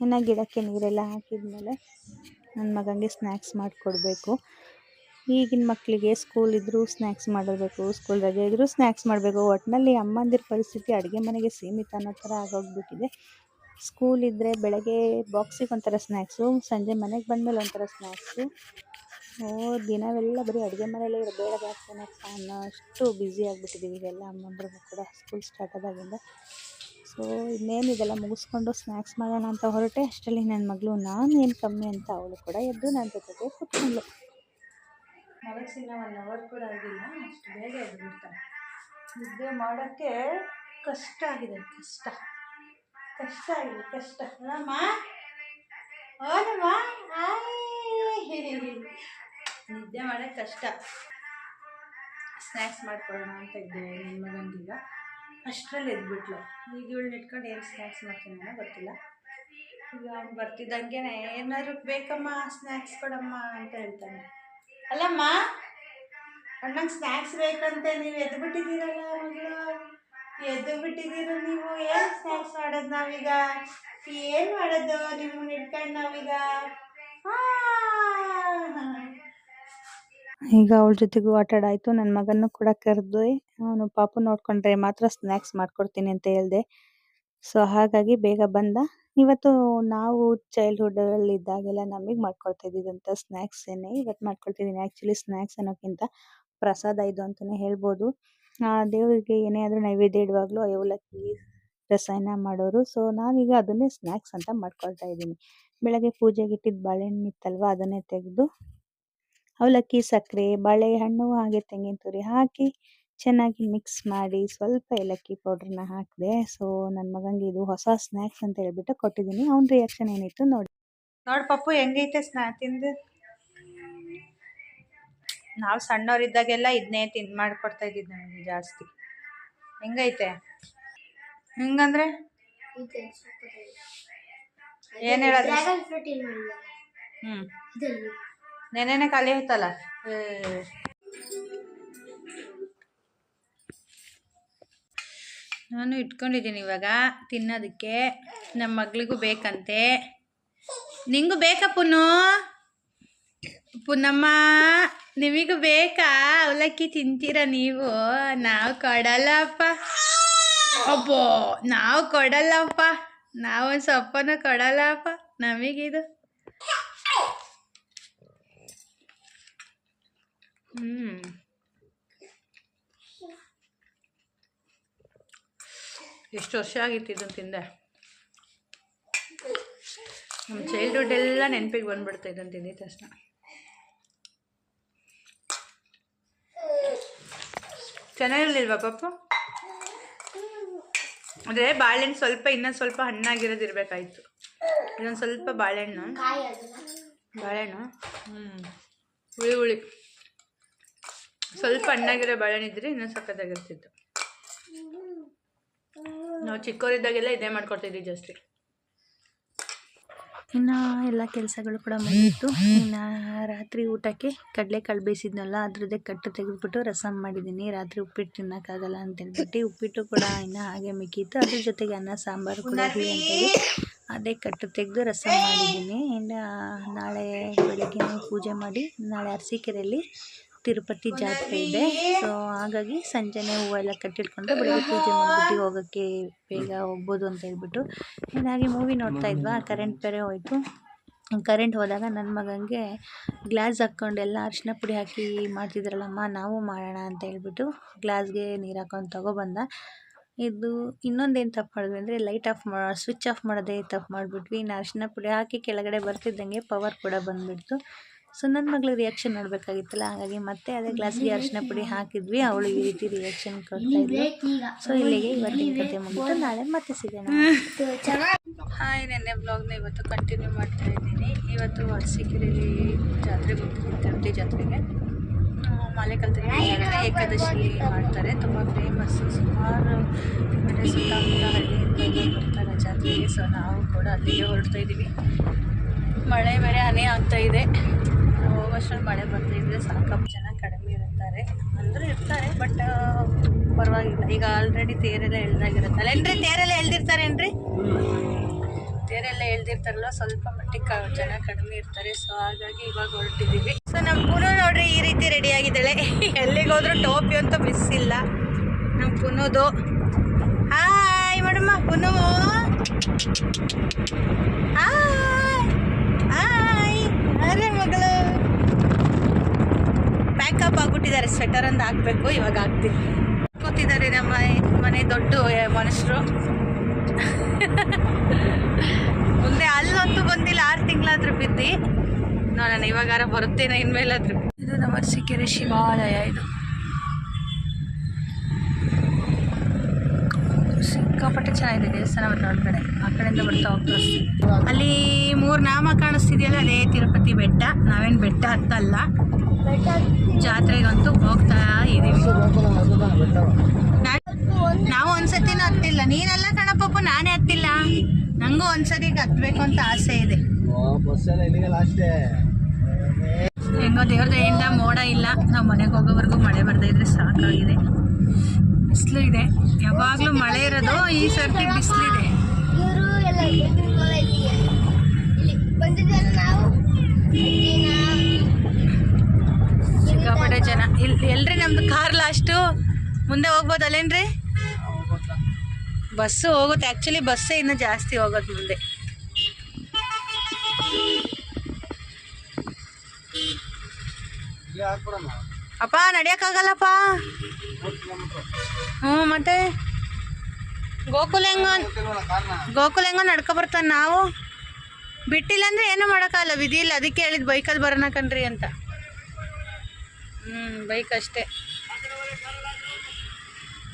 ಇನ್ನು ಗಿಡಕ್ಕೆ ನೀರೆಲ್ಲ ಹಾಕಿದ್ಮೇಲೆ ನನ್ನ ಮಗನಿಗೆ ಸ್ನ್ಯಾಕ್ಸ್ ಮಾಡಿಕೊಡ್ಬೇಕು. ಈಗಿನ ಮಕ್ಕಳಿಗೆ ಸ್ಕೂಲ್ ಇದ್ದರೂ ಸ್ನ್ಯಾಕ್ಸ್ ಮಾಡಬೇಕು ಸ್ಕೂಲ್ ರಜೆ ಇದ್ದರೂ ಸ್ನ್ಯಾಕ್ಸ್ ಮಾಡಬೇಕು. ಒಟ್ಟಿನಲ್ಲಿ ಅಮ್ಮಂದಿರ ಪರಿಸ್ಥಿತಿ ಅಡುಗೆ ಮನೆಗೆ ಸೀಮಿತ ಅನ್ನೋ ಥರ ಆಗೋಗ್ಬಿಟ್ಟಿದೆ. ಸ್ಕೂಲ್ ಇದ್ದರೆ ಬೆಳಗ್ಗೆ ಬಾಕ್ಸಿಗೆ ಒಂಥರ ಸ್ನ್ಯಾಕ್ಸು ಸಂಜೆ ಮನೆಗೆ ಬಂದಮೇಲೆ ಒಂಥರ ಸ್ನ್ಯಾಕ್ಸು ಓ, ದಿನವೆಲ್ಲ ಬರೀ ಅಡುಗೆ ಮನೆಯಲ್ಲೇ ಇರೋ ಬೇಡ ಅನ್ನೋ ಅಷ್ಟು ಬ್ಯುಸಿ ಆಗಿಬಿಟ್ಟಿದ್ದೀವಿ ಈಗೆಲ್ಲ ಅಮ್ಮಂದ್ರಿಗೂ ಕೂಡ ಸ್ಕೂಲ್ ಸ್ಟಾರ್ಟ್ ಆದಾಗಿಂದ. ಸೊ ಇನ್ನೇನು ಇದೆಲ್ಲ ಮುಗಿಸ್ಕೊಂಡು ಸ್ನ್ಯಾಕ್ಸ್ ಮಾಡೋಣ ಅಂತ ಹೊರಟೆ, ಅಷ್ಟರಲ್ಲಿ ನನ್ನ ಮಗಳು, ನಾನು ಏನು ಕಮ್ಮಿ ಅಂತ ಅವಳು ಕೂಡ ಎದ್ದು ನನ್ನ ಕೂತ್ಕೊಂಡ್ಳು. ಮಲಗಿಸಿನ ಒನ್ ಅವರ್ ಕೂಡ ಆಗಿಲ್ಲ, ಅಷ್ಟು ಬೇಗ ಎದ್ದು ನಿದ್ದೆ ಮಾಡೋಕ್ಕೆ ಕಷ್ಟ ಆಗಿದೆ, ಕಷ್ಟ. ಕಷ್ಟ ಆಗಿದೆ ಕಷ್ಟ. ಅಲ್ಲಮ್ಮ? ಹೌದಮ್ಮ? ಆಯ್. ನಿದ್ದೆ ಮಾಡೋಕ್ಕೆ ಕಷ್ಟ. ಸ್ನ್ಯಾಕ್ಸ್ ಮಾಡ್ಕೊಳ್ಳೋಣ ಅಂತ ಇದ್ದೆ ನನ್ನ ಮಗನಿಗೀಗ ಅಷ್ಟರಲ್ಲಿ ಎದ್ಬಿಟ್ಲು. ಈಗ ಇವಳು ಇಟ್ಕೊಂಡು ಏನು ಸ್ನ್ಯಾಕ್ಸ್ ಮಾಡ್ತೀನೋ ಗೊತ್ತಿಲ್ಲ. ಈಗ ಅವ್ನು ಬರ್ತಿದ್ದಂಗೆ ಏನಾದ್ರು ಬೇಕಮ್ಮ ಸ್ನ್ಯಾಕ್ಸ್ ಕೊಡಮ್ಮ ಅಂತ ಹೇಳ್ತಾನೆ. ಅಲ್ಲಮ್ಮ ಅಣ್ಣಂಗೆ ಸ್ನ್ಯಾಕ್ಸ್ ಬೇಕಂತೆ ನೀವು ಎದ್ಬಿಟ್ಟಿದ್ದೀರಲ್ಲ ಮಗಳು. ಎದ್ದು ಬಿಟ್ಟಿದ್ದೀರ ನೀವು? ಏನು ಸ್ನ್ಯಾಕ್ಸ್ ಮಾಡೋದು ನಾವೀಗ? ಏನು ಮಾಡೋದು ನಿಮ್ಮನ್ನ ಇಟ್ಕೊಂಡು ನಾವೀಗ? ಈಗ ಅವಳ ಜೊತೆಗೂ ಆಟ ಆಡಾಯ್ತು ನನ್ನ ಮಗನ್ನು ಕೂಡ ಕರೆದು ಅವನು ಪಾಪು ನೋಡ್ಕೊಂಡ್ರೆ ಮಾತ್ರ ಸ್ನ್ಯಾಕ್ಸ್ ಮಾಡ್ಕೊಡ್ತೀನಿ ಅಂತ ಹೇಳ್ದೆ. ಸೊ ಹಾಗಾಗಿ ಬೇಗ ಬಂದ. ಇವತ್ತು ನಾವು ಚೈಲ್ಡ್ಹುಡ್ ಅಲ್ಲಿ ಇದ್ದಾಗೆಲ್ಲ ನಮಗೆ ಮಾಡ್ಕೊಳ್ತಾ ಇದ್ದಿದ್ದಂಥ ಸ್ನ್ಯಾಕ್ಸ್ ಏನೇ ಇವತ್ತು ಮಾಡ್ಕೊಳ್ತಿದ್ದೀನಿ ಆ್ಯಕ್ಚುಲಿ ಸ್ನ್ಯಾಕ್ಸ್ ಅನ್ನೋಕ್ಕಿಂತ ಪ್ರಸಾದ ಇದು ಅಂತಲೇ ಹೇಳ್ಬೋದು. ಆ ದೇವರಿಗೆ ಏನೇ ಆದರೂ ನೈವೇದ್ಯ ಇಡುವಾಗಲೂ ಅವಲಕ್ಕಿ ರಸಾಯನ ಮಾಡೋರು. ಸೊ ನಾನೀಗ ಅದನ್ನೇ ಸ್ನ್ಯಾಕ್ಸ್ ಅಂತ ಮಾಡ್ಕೊಳ್ತಾ ಇದ್ದೀನಿ. ಬೆಳಗ್ಗೆ ಪೂಜೆಗೆ ಇಟ್ಟಿದ್ದ ಬಾಳೆಹಣ್ಣು ಇತ್ತಲ್ವ, ಅದನ್ನೇ ತೆಗೆದು ಅವಲಕ್ಕಿ, ಸಕ್ಕರೆ, ಬಾಳೆಹಣ್ಣು ಹಾಗೆ ತೆಂಗಿನ ತುರಿ ಹಾಕಿ ಚೆನ್ನಾಗಿ ಮಿಕ್ಸ್ ಮಾಡಿ ಸ್ವಲ್ಪ ಏಲಕ್ಕಿ ಪೌಡ್ರನ್ನ ಹಾಕಿದೆ. ಸೊ ನನ್ನ ಮಗಂಗೆ ಇದು ಹೊಸ ಸ್ನ್ಯಾಕ್ಸ್ ಅಂತ ಹೇಳ್ಬಿಟ್ಟು ಕೊಟ್ಟಿದ್ದೀನಿ. ಅವ್ನ ರಿಯಾಕ್ಷನ್ ಏನಿತ್ತು ನೋಡಿ. ನೋಡಿ ಪಪ್ಪು ಹೆಂಗೈತೆ ಸ್ನ್ಯಾ ತಿಂದು? ನಾವು ಸಣ್ಣವರಿದ್ದಾಗೆಲ್ಲ ಇದನ್ನೇ ತಿನ್ ಮಾಡಿಕೊಡ್ತಾ ಇದ್ದಿದ್ದು ನನಗೆ ಜಾಸ್ತಿ. ಹೆಂಗೈತೆ? ಹೆಂಗಂದ್ರೆ? ಏನು ಹೇಳೋದು? ಹ್ಞೂ ನೆನೆನೆ ಖಾಲಿ ಹೋಯ್ತಲ್ಲ? ನಾನು ಇಟ್ಕೊಂಡಿದ್ದೀನಿ ಇವಾಗ ತಿನ್ನೋದಕ್ಕೆ. ನಮ್ಮ ಮಗಳಿಗೂ ಬೇಕಂತೆ. ನಿಂಗೂ ಬೇಕಾ ಪುನ್ನು? ಪುನ್ನಮ್ಮ? ನಿಮಗೂ ಬೇಕಾ? ಅವಲಕ್ಕಿ ತಿಂತೀರ ನೀವು? ನಾವು ಕೊಡಲ್ಲಪ್ಪ. ಅಬ್ಬೋ, ನಾವು ಕೊಡಲ್ಲಪ್ಪ. ನಾವು ಸೊಪ್ಪನ ಕೊಡಲ್ಲಪ್ಪ. ನಮಗಿದು. ಹ್ಮ್. ಎಷ್ಟು ವರ್ಷ ಆಗಿತ್ತು ಇದನ್ನು ತಿಂದೆ? ನಮ್ಮ ಚೈಲ್ಡ್ಹುಡ್ ಎಲ್ಲ ನೆನಪಿಗೆ ಬಂದ್ಬಿಡ್ತಾ ಇದನ್ನು ತಿಂದಿದ ತಕ್ಷಣ. ಚೆನ್ನಾಗಿರ್ಲಿಲ್ವಾ ಪಪ್ಪು? ಅಂದರೆ ಬಾಳೆಹಣ್ಣು ಸ್ವಲ್ಪ, ಇನ್ನೊಂದು ಸ್ವಲ್ಪ ಹಣ್ಣಾಗಿರೋದು ಇರಬೇಕಾಯ್ತು ಇನ್ನೊಂದು ಸ್ವಲ್ಪ ಬಾಳೆಹಣ್ಣು. ಬಾಳೆಹಣ್ಣು? ಹ್ಞೂ ಹುಳಿ ಹುಳಿ. ಸ್ವಲ್ಪ ಹಣ್ಣಾಗಿರೋ ಬಾಳೆಹಣ್ಣು ಇದ್ರೆ ಇನ್ನೂ ಸಕ್ಕತ್ತಾಗಿರ್ತಿತ್ತು ನಾವು ಚಿಕ್ಕವರಿದ್ದಾಗೆಲ್ಲ ಇದೇ ಮಾಡ್ಕೊಡ್ತಿದ್ವಿ ಜಾಸ್ತಿ. ಇನ್ನು ಎಲ್ಲ ಕೆಲಸಗಳು ಕೂಡ ಮುಗೀತು ಇನ್ನು ರಾತ್ರಿ ಊಟಕ್ಕೆ ಕಡಲೆಕಾಳು ಬೇಯಿಸಿದ್ನಲ್ಲ, ಅದರದ್ದೇ ಕಟ್ಟು ತೆಗೆದ್ಬಿಟ್ಟು ರಸಮ್ ಮಾಡಿದ್ದೀನಿ ರಾತ್ರಿ ಉಪ್ಪಿಟ್ಟು ತಿನ್ನೋಕ್ಕಾಗಲ್ಲ ಅಂತೇಳ್ಬಿಟ್ಟು ಉಪ್ಪಿಟ್ಟು ಕೂಡ ಇನ್ನು ಹಾಗೆ ಮಿಕ್ಕಿತ್ತು. ಅದ್ರ ಜೊತೆಗೆ ಅನ್ನ, ಸಾಂಬಾರು ಕೂಡ ಅಂತೇಳಿ ಅದೇ ಕಟ್ಟು ತೆಗೆದು ರಸಮ್ ಮಾಡಿದ್ದೀನಿ ಇನ್ನು ನಾಳೆ ಬೆಳಗ್ಗೆ ಪೂಜೆ ಮಾಡಿ, ನಾಳೆ ಅರಸೀಕೆರೆಯಲ್ಲಿ ತಿರುಪತಿ ಜಾತ್ರೆ ಇದೆ. ಸೊ ಹಾಗಾಗಿ ಸಂಜೆನೇ ಹೂವೆಲ್ಲ ಕಟ್ಟಿಟ್ಕೊಂಡು ಬೆಳಗ್ಗೆ ಪೂಜೆ ಮಾಡಿಬಿಟ್ಟು ಹೋಗೋಕ್ಕೆ ಬೇಗ ಹೋಗ್ಬೋದು ಅಂತ ಹೇಳ್ಬಿಟ್ಟು. ಹೀಗಾಗಿ ಮೂವಿ ನೋಡ್ತಾ ಇದ್ವಾ? ಕರೆಂಟ್ ಬೇರೆ ಹೋಯ್ತು. ಕರೆಂಟ್ ಹೋದಾಗ ನನ್ನ ಮಗನಿಗೆ ಗ್ಲಾಸ್ ಹಾಕ್ಕೊಂಡು ಎಲ್ಲ ಅರಿಶಿನ ಪುಡಿ ಹಾಕಿ ಮಾಡ್ತಿದ್ರಲ್ಲಮ್ಮ ನಾವು ಮಾಡೋಣ ಅಂತ ಹೇಳ್ಬಿಟ್ಟು ಗ್ಲಾಸ್ಗೆ ನೀರು ಹಾಕೊಂಡು ತಗೊಬಂದ. ಇದು ಇನ್ನೊಂದೇನು ತಪ್ಪು ಮಾಡಿದ್ವಿ ಅಂದರೆ ಲೈಟ್ ಆಫ್ ಮಾ ಸ್ವಿಚ್ ಆಫ್ ಮಾಡೋದೇ ತಪ್ಪು ಮಾಡಿಬಿಟ್ವಿ. ಇನ್ನು ಅರ್ಶಿನ ಪುಡಿ ಹಾಕಿ ಕೆಳಗಡೆ ಬರ್ತಿದ್ದಂಗೆ ಪವರ್ ಕೂಡ ಬಂದುಬಿಡ್ತು. ಸೊ ನನ್ನ ಮಗಳ ರಿಯಾಕ್ಷನ್ ನೋಡಬೇಕಾಗಿತ್ತಲ್ಲ, ಹಾಗಾಗಿ ಮತ್ತೆ ಅದೇ ಗ್ಲಾಸ್ಗೆ ಅರಿಶಿನ ಪುಡಿ ಹಾಕಿದ್ವಿ, ಅವಳು ಈ ರೀತಿ ರಿಯಾಕ್ಷನ್ ಕೊಡ್ತಾಯಿದ್ವಿ ಸೊ ಇಲ್ಲಿಗೆ ಇವತ್ತಿನ ಕತೆ ಮುಗಿತು, ನಾಳೆ ಮತ್ತೆ ಸಿಗೋಣ. ಹಾಯ್ ನೆನ್ನೆ ಬ್ಲಾಗ್ನ ಇವತ್ತು ಕಂಟಿನ್ಯೂ ಮಾಡ್ತಾ ಇದ್ದೀನಿ. ಇವತ್ತು ಅರಸೀಕೆರೆಯಲ್ಲಿ ಜಾತ್ರೆ ಹೋಗ್ತೀನಿ ಜಾತ್ರೆಗೆ. ಮಾಲೆ ಕಲ್ತಿದ್ದೀನಿ ಏಕಾದಶಿ ಮಾಡ್ತಾರೆ. ತುಂಬ ಫೇಮಸ್ಸು ಸುಮಾರು ಕಡೆ ಸುತ್ತಮುತ್ತ ಹಳ್ಳಿಯಿಂದ ಬರ್ತಾರೆ ಜಾತ್ರೆಗೆ. ಸೊ ನಾವು ಕೂಡ ಅಲ್ಲಿಗೆ ಹೊರಡ್ತಾ ಇದ್ದೀವಿ. ಮಳೆ ಬೇರೆ ಹನಿ ಆಗ್ತಾ ಇದೆ. ಹೋಗೋಷ್ಟರಲ್ಲಿ ಮಳೆ ಬರ್ತಾ ಇದ್ರೆ ಸಾಕಷ್ಟು ಜನ ಕಡಿಮೆ ಇರ್ತಾರೆ. ಅಂದರೆ ಇರ್ತಾರೆ ಬಟ್ ಪರವಾಗಿಲ್ಲ. ಈಗ ಆಲ್ರೆಡಿ ತೇರೆಲ್ಲ ಎಳ್ದಾಗಿರುತ್ತಲ್ಲ ಏನ್ರಿ, ತೇರೆಲ್ಲ ಎಳ್ದಿರ್ತಾರೇನ್ರಿ ತೇರೆಲ್ಲ ಎಳ್ದಿರ್ತಾರಲ್ಲ, ಸ್ವಲ್ಪ ಮಟ್ಟಿಗೆ ಜನ ಕಡಿಮೆ ಇರ್ತಾರೆ. ಸೊ ಹಾಗಾಗಿ ಇವಾಗ ಹೊರಟಿದ್ದೀವಿ ಸೊ ನಮ್ಮ ಪುನೋ ನೋಡ್ರಿ, ಈ ರೀತಿ ರೆಡಿ ಆಗಿದ್ದಾಳೆ. [LAUGHS] ಎಲ್ಲಿಗೆ ಹೋದ್ರೂ ಟೋಪಿ ಅಂತೂ ಮಿಸ್ ಇಲ್ಲ. ನಮ್ಮ ಪುನೋದು. ಹಾಯ್ ಮೇಡಮ್ಮ ಪುನೋ. ಹಾಯ್ ಹಾಯ್ ಅರೆ ಮಗಳು. ಪ್ಯಾಕಪ್ ಆಗ್ಬಿಟ್ಟಿದ್ದಾರೆ ಸ್ವೆಟರ್ ಒಂದು ಹಾಕ್ಬೇಕು, ಇವಾಗ ಹಾಕ್ತೀನಿ. ಕೂತಿದ್ದಾರೆ ನಮ್ಮ ಮನೆ ದೊಡ್ಡ ಮನುಷ್ಯರು. [LAUGHS] ಮುಂದೆ ಅಲ್ಲಂತೂ ಬಂದಿಲ್ಲ, ಆರು ತಿಂಗಳಾದ್ರೂ ಬಿದ್ದು. ನೋಡೋಣ, ಇವಾಗಾರ ಬರುತ್ತೇನೆ, ಇನ್ಮೇಲಾದ್ರೂ. ಇದು ನಮ್ಮ ಅರಸೀಕೆರೆ ಶಿವಾಲಯ ಇದು. ಸಿಕ್ಕಾಪಟ್ಟೆ ಚೆನ್ನಾಗಿದೆ ದೇವಸ್ಥಾನ ಬರ್ತಾ ಒಳಗಡೆ. ಆ ಕಡೆಯಿಂದ ಬರ್ತಾ ಹೋಗ್ತಾ ಅಲ್ಲಿ ಮೂರು ನಾಮ ಕಾಣಿಸ್ತಿದೆಯಲ್ಲ, ಅದೇ ತಿರುಪತಿ ಬೆಟ್ಟ. ನಾವೇನು ಬೆಟ್ಟ ಹತ್ತಲ್ಲ. ಜಾತ್ರೆಗಂತೂ ಹೋಗ್ತಾ ಇದೀವಿ. ನಾ- ನಾವು ಒಂದ್ಸತಿನೂ ಹತ್ತಿಲ್ಲ. ನೀನೆಲ್ಲ ಕಣಪ್ಪಪ್ಪ ನಾನೇ ಹತ್ತಿಲ್ಲ. ನಂಗೂ ಒಂದ್ಸತಿ ಹತ್ಬೇಕು ಅಂತ ಆಸೆ ಇದೆ. ಹೆಂಗೋ ದೇವ್ರ ದಯೆಯಿಂದ ಮೋಡ ಇಲ್ಲ. ನಾವು ಮನೆಗೆ ಹೋಗೋವರೆಗೂ ಮಳೆ ಬರ್ತಾ ಇದ್ರೆ ಸಾಕಾಗಿದೆ. ಬಿಸಿಲು ಇದೆ ಯಾವಾಗಲೂ ಮಳೆ ಇರೋದು ಈ ಸರ್ತಿ ಬಿಸಿಲಿದೆ. ಇದೆ ಎಲ್ಲ ಬೆಂಗಳೂರಲ್ಲ ಇಲ್ಲಿ ಬಂದಿದ್ದಲ್ಲ ನಾವು. ಸಿಕ್ಕಾಪಟ್ಟೆ ಜನ. ಇಲ್ಲಿ ಎಲ್ರಿ ನಮ್ದು ಕಾರ್ ಲಾಸ್ಟು ಮುಂದೆ ಹೋಗ್ಬೋದಲ್ಲೇನ್ರಿ ಬಸ್ಸು ಹೋಗುತ್ತೆ. ಆ್ಯಕ್ಚುಲಿ ಬಸ್ಸೇ ಇನ್ನೂ ಜಾಸ್ತಿ ಹೋಗೋದು ಮುಂದೆ. ಅಪ್ಪ ನಡಿಯೋಕ್ಕಾಗಲ್ಲಪ್ಪ? ಹ್ಞೂ, ಮತ್ತೆ? ಗೋಕುಲ್ ಹೆಂಗ ಗೋಕುಲ್ ಹೆಂಗ ನಡ್ಕೊ ಬರ್ತಾನೆ ನಾವು. ಬಿಟ್ಟಿಲ್ಲ ಅಂದ್ರೆ ಏನೂ ಮಾಡೋಕ್ಕಲ್ಲ ವಿಧಿ ಇಲ್ಲ. ಅದಕ್ಕೆ ಹೇಳಿದ್ ಬೈಕಲ್ಲಿ ಬರೋಣ ಕಣ್ರಿ ಅಂತ. ಹ್ಞೂ ಬೈಕ್ ಅಷ್ಟೇ.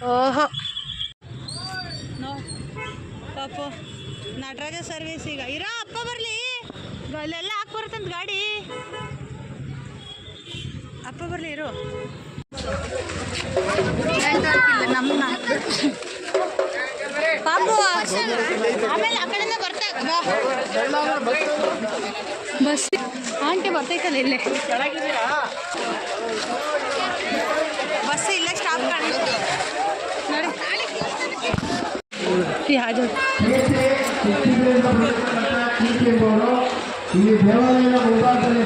ಓಹೋ. ನೋ, ಪಾಪ. ನಟರಾಜ ಸರ್ವಿಸ್ ಈಗ. ಇರೋ ಅಪ್ಪ ಬರಲಿ. ಅಲ್ಲೆಲ್ಲ ಹಾಕ್ಬರ್ತಂತ ಗಾಡಿ. ಅಪ್ಪ ಬರಲಿ, ಇರು. ನಮ್ಮ ಪಾಪು ಆಮೇಲೆ ಬಸ್ ಆಂಟಿ ಬರ್ತೈತಲ್ಲ ಇಲ್ಲೇ ಬಸ್ ಇಲ್ಲೇ ಸ್ಟಾಪ್ ಕಾಣಿಸ್ತು. ನೋಡಿ. ಯಾವುದು ఈ దేవాలయంలో ఉదాహరణ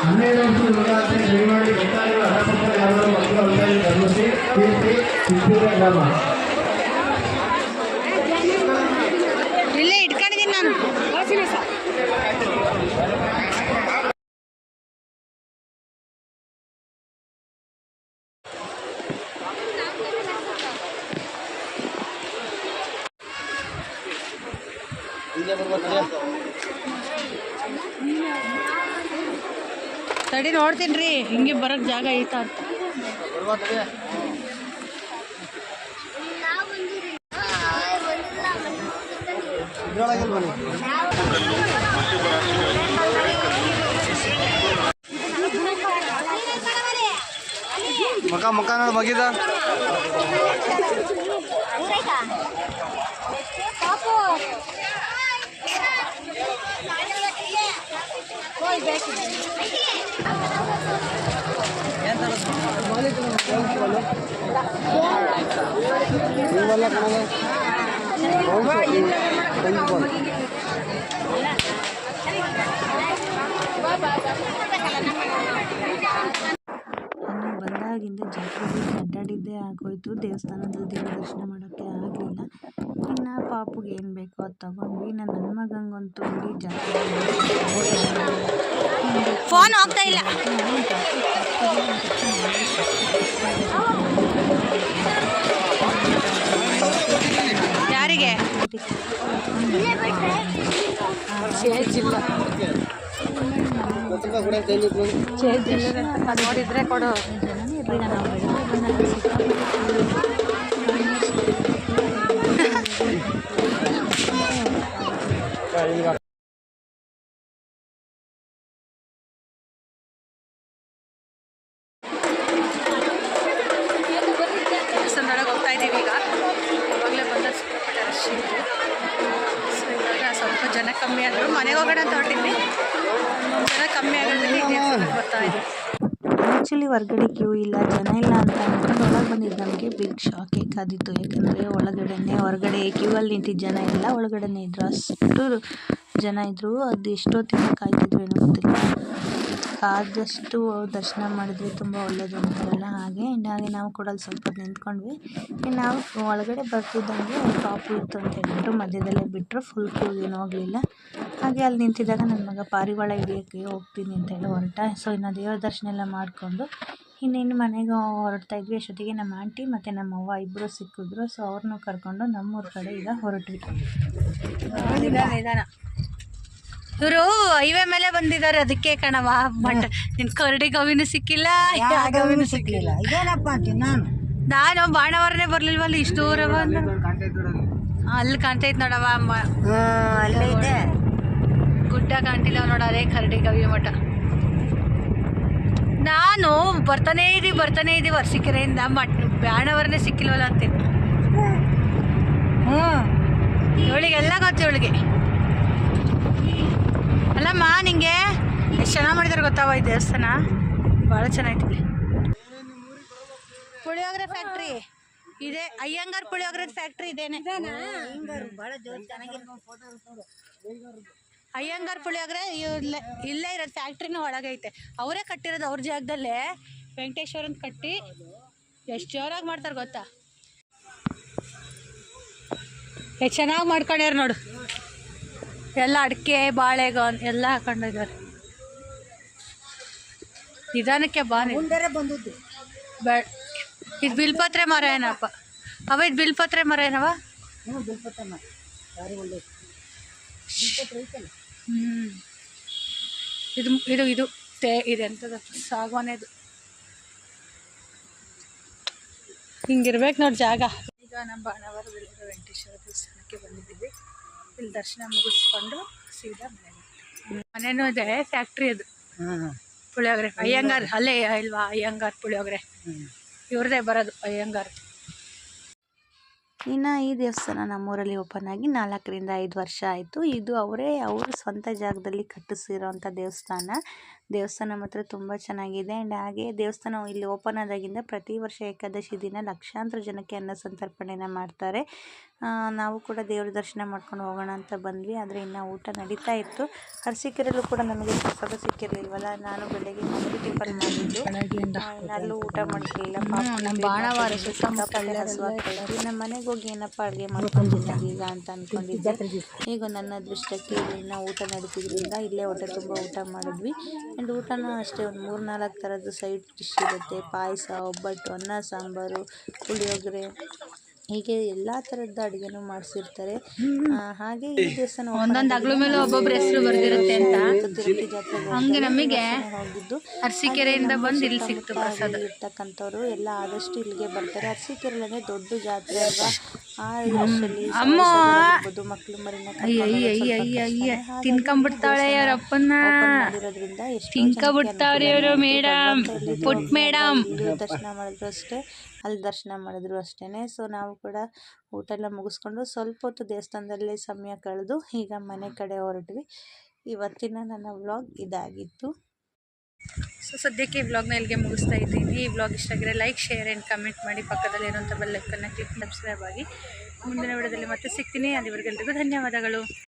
అన్ని రోజులు ఉదాహరణ చేయబడి ఎత్తాలు అరపక్కల మధ్యలో ఉంటాయని కలిసి కీర్తి సిద్ధిగా గ్రామ. ఇల్లే తిన్నాను. ನೋಡ್ತೀನಿ ರೀ ಹಿಂಗೆ ಬರೋಕ್ಕೆ ಜಾಗ ಐತ ಅಂತ. ಮಕ ಮಕ ನೋಡಿ ಮಗಿದ ನೀವೆಲ್ಲ ಕಣಲೆ ನಾನು ಬಂದಾಗಿಂದ ಜಾತ್ರೆಗೆ ಆಗೋಯ್ತು ದೇವಸ್ಥಾನದಲ್ಲಿ ದೇವ್ರ ದರ್ಶನ ಮಾಡೋಕ್ಕೆ ಆಗಲಿಲ್ಲ. ಇನ್ನು ಪಾಪುಗೆ ಏನು ಬೇಕೋ ಅದು ತಗೊಂಡ್ವಿ. ನನ್ನ ನನ್ನ ಮಗಂಗಂತೂ ಇಡೀ ಜಾತ್ರೆ ಫೋನ್ ಹೋಗ್ತಾ ಇಲ್ಲ. ಯಾರಿಗೆ? ನೋಡಿದ್ರೆ ಕೊಡು ಕಮ್ಮಿ ಆದರು ಮನೆಗೆ ಹೋಗೋಣ ಅಂತ ಹೊರಟಿದ್ವಿ ಜನ ಕಮ್ಮಿ ದೇವಸ್ಥಾನಕ್ಕೆ ಬರ್ತಾ ಇದ್ವಿ ಆ್ಯಕ್ಚುಲಿ ಹೊರ್ಗಡೆ ಕ್ಯೂ ಇಲ್ಲ. ಬಿಗ್ ಶಾಕೇ ಕಾದಿತ್ತು ಯಾಕಂದರೆ ಒಳಗಡೆನೆ, ಹೊರಗಡೆ ಕ್ಯೂ ಅಲ್ಲಿ ನಿಂತಿದ್ದ ಜನ ಎಲ್ಲ ಒಳಗಡೆನೇ ಇದ್ದರು ಅಷ್ಟು ಜನ ಇದ್ದರು ಅದು ತಿಂಗಳು ಕಾಯ್ತಿದ್ರು ಏನೋ ಗೊತ್ತಿಲ್ಲ. ಆದಷ್ಟು ದರ್ಶನ ಮಾಡಿದ್ರೆ ತುಂಬ ಒಳ್ಳೆಯದು ಅಂತಾರಲ್ಲ ಹಾಗೆ ಹಾಗೆ ನಾವು ಕೂಡ ಅಲ್ಲಿ ಸ್ವಲ್ಪ ನಿಂತ್ಕೊಂಡ್ವಿ. ಇನ್ನು ನಾವು ಒಳಗಡೆ ಬರ್ತಿದ್ದಂಗೆ ಪಾಪು ಇತ್ತು ಅಂತ ಹೇಳ್ಬಿಟ್ಟು ಮಧ್ಯದಲ್ಲೇ ಬಿಟ್ಟರು ಫುಲ್ ಕ್ಯೂ ಏನೂ ಹೋಗಲಿಲ್ಲ. ಹಾಗೆ ಅಲ್ಲಿ ನಿಂತಿದ್ದಾಗ ನನ್ನ ಮಗ ಪಾರಿವಾಳ ಹಿಡಿಯೋಕ್ಕೆ ಹೋಗ್ತೀನಿ ಅಂತ ಹೇಳಿ ಹೊರಟ. ಸೊ ಇನ್ನು ದೇವ್ರ ದರ್ಶನ ಎಲ್ಲ ಮಾಡಿಕೊಂಡು ಇನ್ನೇನು ಮನೆಗೆ ಹೊರಡ್ತಾ ಇದ್ವಿ. ಅಷ್ಟೊತ್ತಿಗೆ ನಮ್ಮ ಆಂಟಿ ಮತ್ತು ನಮ್ಮ ಅವ್ವ ಇಬ್ಬರು ಸಿಕ್ಕಿದ್ರು. ಸೊ ಅವ್ರನ್ನೂ ಕರ್ಕೊಂಡು ನಮ್ಮೂರ ಕಡೆ ಈಗ ಹೊರಟ್ವಿ. ಇವರು ಹೈವೇ ಮೇಲೆ ಬಂದಿದ್ದಾರೆ ಅದಕ್ಕೆ ಕಣವ ಬಟ್ ನಿನ್ ಕರಡಿ ಗವಿನೂ ಸಿಕ್ಕಿಲ್ಲ. ಗವಿನೂ ಸಿಕ್ಕಿಲ್ಲ. ಇದೇನಪ್ಪ ಅಂತೀನಿ ನಾನು? ನಾನು ಬಾಣವರನೇ ಬರ್ಲಿಲ್ವಲ್ಲ ಇಷ್ಟು ದೂರ ಬಂದು ಅಲ್ಲಿ. ಕಾಣ್ತೈತ್ ನೋಡವ ಅಮ್ಮ. ಅಲ್ಲೇ ಇದೆ. ಗುಡ್ಡ ಕಾಣ್ತಿಲ್ಲ ನೋಡ, ಅದೇ ಕರಡಿ ಕವಿ ಮಠ. ನಾನು ಬರ್ತಾನೆ ಇದೀವಿ ಬರ್ತಾನೆ ಇದೀವಿ ವರ್ಷಿಕೆರೆಯಿಂದ, ಮಟ್ ಬಾಣವರನೇ ಸಿಕ್ಕಿಲ್ವಲ್ಲ ಅಂತೀನಿ ಹ್ಞೂ ಇವಳಿಗೆಲ್ಲ ಗೊತ್ತು ಇವಳಿಗೆ. ಅಲ್ಲಮ್ಮ, ನಿಂಗೆ ಎಷ್ಟು ಚೆನ್ನಾಗಿ ಮಾಡಿದಾರೆ ಗೊತ್ತಾವ ಈ ದೇವಸ್ಥಾನ? ಭಾಳ ಚೆನ್ನಾಗಿದೆ ಪುಳಿಯೋಗರೆ ಫ್ಯಾಕ್ಟ್ರಿ ಇದೆ, ಅಯ್ಯಂಗಾರ್ ಪುಳಿಯೋಗರೆ ಫ್ಯಾಕ್ಟ್ರಿ ಇದೇನೆ. ಭಾಳ ಜೋರು ಅಯ್ಯಂಗಾರ್ ಪುಳಿಯೋಗರೆ ಇಲ್ಲೇ ಇಲ್ಲೇ ಇರೋದು ಫ್ಯಾಕ್ಟ್ರಿನೂ ಒಳಗೈತೆ. ಅವರೇ ಕಟ್ಟಿರೋದು ಅವ್ರ ಜಾಗದಲ್ಲೇ ವೆಂಕಟೇಶ್ವರನ್ ಕಟ್ಟಿ ಎಷ್ಟು ಜೋರಾಗಿ ಮಾಡ್ತಾರೆ ಗೊತ್ತಾ? ಎಷ್ಟು ಚೆನ್ನಾಗಿ ಮಾಡ್ಕೊಂಡ್ಯಾರ ನೋಡು. ಎಲ್ಲ ಅಡಿಕೆ ಬಾಳೆಗೊನ್ ಎಲ್ಲ ಹಾಕೊಂಡಿದ್ದಾರೆ ನಿಧಾನಕ್ಕೆ ಬಾ ನೀನು. ಮುಂದೆ ಬಂದದ್ದು. ಇದು ಬಿಲ್ಪತ್ರೆ ಮರ ಏನಪ್ಪ? ಅವ ಇದು ಬಿಲ್ಪತ್ರೆ ಮರ ಏನವ? ಬಿಲ್ಪತ್ರೆ ಮರ. ಹ್ಞೂ ಇದು ಇದು ಇದು. ತೇ ಇದೆ ಎಂಥದ್ದು ಸಾಗವಾನೆದು. ಹಿಂಗಿರ್ಬೇಕು ನೋಡಿ ಜಾಗ. ಈಗ ನಮ್ಮ ಬಾಣವರದಲ್ಲಿರೋ ವೆಂಕಟೇಶ್ವರ ದೇವಸ್ಥಾನಕ್ಕೆ ಬಂದಿದ್ದೀವಿ. ಇಲ್ಲಿ ದರ್ಶನ ಮುಗಿಸ್ಕೊಂಡು ಸೀದಾ ಮನೆಗೆ ಮನೆನೂ ಇದೆ ಫ್ಯಾಕ್ಟ್ರಿ ಅದು. ಪುಳಿಯೋಗರೆ ಅಯ್ಯಂಗಾರ್ ಅಲ್ಲೇ ಇಲ್ವಾ ಅಯ್ಯಂಗಾರ್ ಪುಳಿಯೋಗರೆ. ಇವ್ರದೇ ಬರೋದು ಅಯ್ಯಂಗಾರ್. ಇನ್ನು ಈ ದೇವಸ್ಥಾನ ನಮ್ಮೂರಲ್ಲಿ ಓಪನ್ ಆಗಿ ನಾಲ್ಕರಿಂದ ಐದು ವರ್ಷ ಆಯಿತು. ಇದು ಅವರೇ, ಅವ್ರ ಸ್ವಂತ ಜಾಗದಲ್ಲಿ ಕಟ್ಟಿಸಿರೋಂಥ ದೇವಸ್ಥಾನ. ದೇವಸ್ಥಾನ ಮಾತ್ರ ತುಂಬ ಚೆನ್ನಾಗಿದೆ. ಆ್ಯಂಡ್ ಹಾಗೆ ದೇವಸ್ಥಾನ ಇಲ್ಲಿ ಓಪನ್ ಆದಾಗಿಂದ ಪ್ರತಿ ವರ್ಷ ಏಕಾದಶಿ ದಿನ ಲಕ್ಷಾಂತರ ಜನಕ್ಕೆ ಅನ್ನ ಸಂತರ್ಪಣೆನ ಮಾಡ್ತಾರೆ. ನಾವು ಕೂಡ ದೇವ್ರ ದರ್ಶನ ಮಾಡ್ಕೊಂಡು ಹೋಗೋಣ ಅಂತ ಬಂದ್ವಿ. ಆದರೆ ಇನ್ನು ಊಟ ನಡೀತಾ ಇತ್ತು. ಅರಸೀಕೆರೆಯಲ್ಲೂ ಕೂಡ ನಮಗೆ ಪ್ರಸಾದ ಸಿಕ್ಕಿರಲಿಲ್ವಲ್ಲ? ನಾನು ಬೆಳಗ್ಗೆ ಮನೆಗೆ ಟಿಫನ್ ಮಾಡಿದ್ದು. ಅಲ್ಲೂ ಊಟ ಮಾಡಿರಲಿಲ್ಲ ನಮ್ಮ ಮನೆಗೆ ಹೋಗಿ ಏನಪ್ಪ ಅಡುಗೆ ಮಾಡ್ಕೊಂಡಿದ್ದೀನಿ ಈಗ ಅಂತ ಅನ್ಕೊಂಡಿದ್ದೆ ಈಗ ನನ್ನ ಅದೃಷ್ಟಕ್ಕೆ ಇನ್ನು ಊಟ ನಡೀತಿದ್ರಿಂದ ಇಲ್ಲೇ ಹೊಟ್ಟೆ ತುಂಬ ಊಟ ಮಾಡಿದ್ವಿ. ಆ್ಯಂಡ್ ಊಟನೂ ಅಷ್ಟೇ ಒಂದು ಮೂರು ನಾಲ್ಕು ಥರದ್ದು ಸೈಡ್ ಡಿಶ್ ಇರುತ್ತೆ. ಪಾಯಸ ಒಬ್ಬಟ್ಟು ಅನ್ನ ಸಾಂಬಾರು ಪುಳಿಯೋಗರೆ. ಹೀಗೆ ಎಲ್ಲ ತರದ ಅಡುಗೆನೂ ಮಾಡಿಸಿರ್ತಾರೆ. ಹಾಗೆ ಈ ದೇವಸ್ಥಾನ ಒಂದೊಂದು ಅಗ್ಲು ಮೇಲೆ ಒಬ್ಬೊಬ್ರು ಹೆಸರು ಬರ್ದಿರುತ್ತೆ ಅಂತ. ತಿರುಪತಿ ಹಂಗೆ ನಮಗೆ ಹೋಗಿದ್ದು. ಅರಸೀಕೆರೆಯಿಂದ ಬಂದು ಇಲ್ಲಿ ಸಿಕ್ತು ಪ್ರಸಾದ. ಇರ್ತಕ್ಕಂಥವ್ರು ಎಲ್ಲ ಆದಷ್ಟು ಇಲ್ಲಿಗೆ ಬರ್ತಾರೆ. ಅರಸೀಕೆರೆ ಅಂದ್ರೆ ದೊಡ್ಡ ಜಾತ್ರೆ ಅಲ್ವಾ? ಆ ಅಮ್ಮ! ಮಕ್ಳು ಮರಿನ ತಿನ್ಕೊಂಬಿಡ್ತಾಳೆ ಅವ್ರ ತಿನ್ಕೊಂಬಿಡ್ತಾವ್ರಿ ಅವರು ಮೇಡಮ್ ಪುಟ್ ಮೇಡಮ್ ದರ್ಶನ ಮಾಡಿದ್ರು ಅಷ್ಟೇ ಅಲ್ಲಿ ದರ್ಶನ ಮಾಡಿದ್ರು ಅಷ್ಟೇ ಸೊ ನಾವು ಕೂಡ ಊಟ ಎಲ್ಲ ಮುಗಿಸ್ಕೊಂಡು ಸ್ವಲ್ಪ ಹೊತ್ತು ದೇವಸ್ಥಾನದಲ್ಲೇ ಸಮಯ ಕಳೆದು ಈಗ ಮನೆ ಕಡೆ ಹೊರಟ್ವಿ. ಇವತ್ತಿನ ನನ್ನ ವ್ಲಾಗ್ ಇದಾಗಿತ್ತು. ಸೊ ಸದ್ಯಕ್ಕೆ ಈ ವ್ಲಾಗ್ನ ಇಲ್ಲಿಗೆ ಮುಗಿಸ್ತಾ ಇದ್ದೀನಿ. ಈ ವ್ಲಾಗ್ ಇಷ್ಟ ಆಗಿದ್ರೆ ಲೈಕ್ ಶೇರ್ ಆ್ಯಂಡ್ ಕಮೆಂಟ್ ಮಾಡಿ ಪಕ್ಕದಲ್ಲಿ ಇರುವಂಥ ಬೆಲ್ಲೈಕನ್ನ ಕ್ಲಿಕ್ ಸಬ್ಸ್ಕ್ರೈಬ್ ಆಗಿ. ಮುಂದಿನ ವಿಡಿಯೋದಲ್ಲಿ ಮತ್ತೆ ಸಿಗ್ತೀನಿ. ಅಲ್ಲಿವರೆಗೆಲ್ರಿಗೂ ಧನ್ಯವಾದಗಳು.